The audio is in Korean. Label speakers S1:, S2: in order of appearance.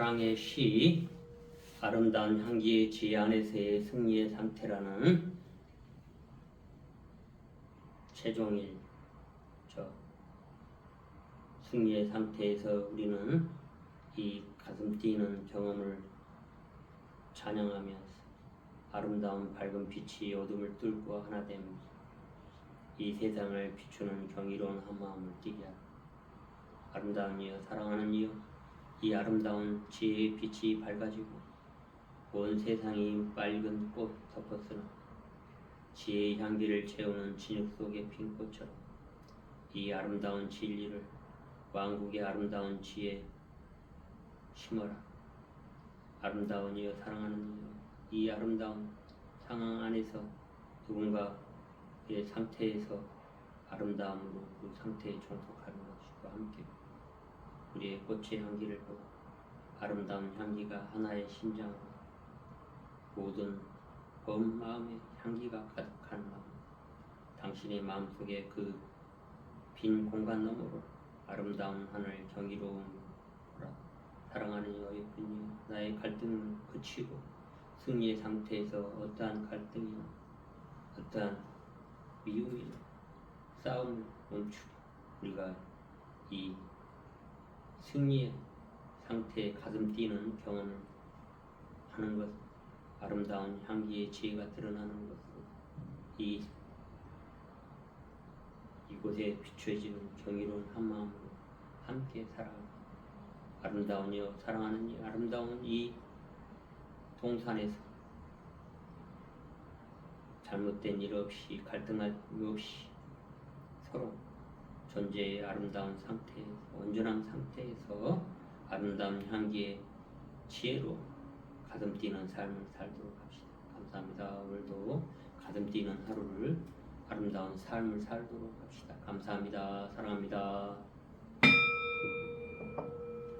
S1: 사랑의 시 아름다운 향기의 지혜 안에서의 승리의 상태라는 최종일 저 승리의 상태에서 우리는 이 가슴 뛰는 경험을 찬양하면서 아름다운 밝은 빛이 어둠을 뚫고 하나 됨. 이 세상을 비추는 경이로운 한 마음을 뛰게 하라. 아름다운 이여 사랑하는 이여 이 아름다운 지혜의 빛이 밝아지고 온 세상이 빨간 꽃 덮었으나 지혜의 향기를 채우는 진흙 속의 핀 꽃처럼 이 아름다운 진리를 왕국의 아름다운 지혜 심어라. 아름다운 이여 사랑하는 이여 이 아름다운 상황 안에서 누군가의 상태에서 아름다움으로 그 상태에 종속하는 함께 우리의 꽃의 향기를 보고 아름다운 향기가 하나의 심장으로 모든 본 마음의 향기가 가득한 마음 당신의 마음속에 그 빈 공간 너머로 아름다운 하늘 경이로운 보라. 사랑하는 여의 뿐이 나의 갈등은 그치고 승리의 상태에서 어떠한 갈등이나 어떠한 미움이나 싸움을 멈추고 우리가 이 승리의 상태에 가슴 뛰는 경험을 하는 것 아름다운 향기의 지혜가 드러나는 것으로 이 이곳에 비춰지는 경이로운 한 마음으로 함께 살아가고 아름다운 여 사랑하는 이 아름다운 이 동산에서 잘못된 일 없이 갈등할 일 없이 서로 존재의 아름다운 상태에서 온전한 상태에서 아름다운 향기의 지혜로 가슴 뛰는 삶을 살도록 합시다. 감사합니다. 오늘도 가슴 뛰는 하루를 아름다운 삶을 살도록 합시다. 감사합니다. 사랑합니다.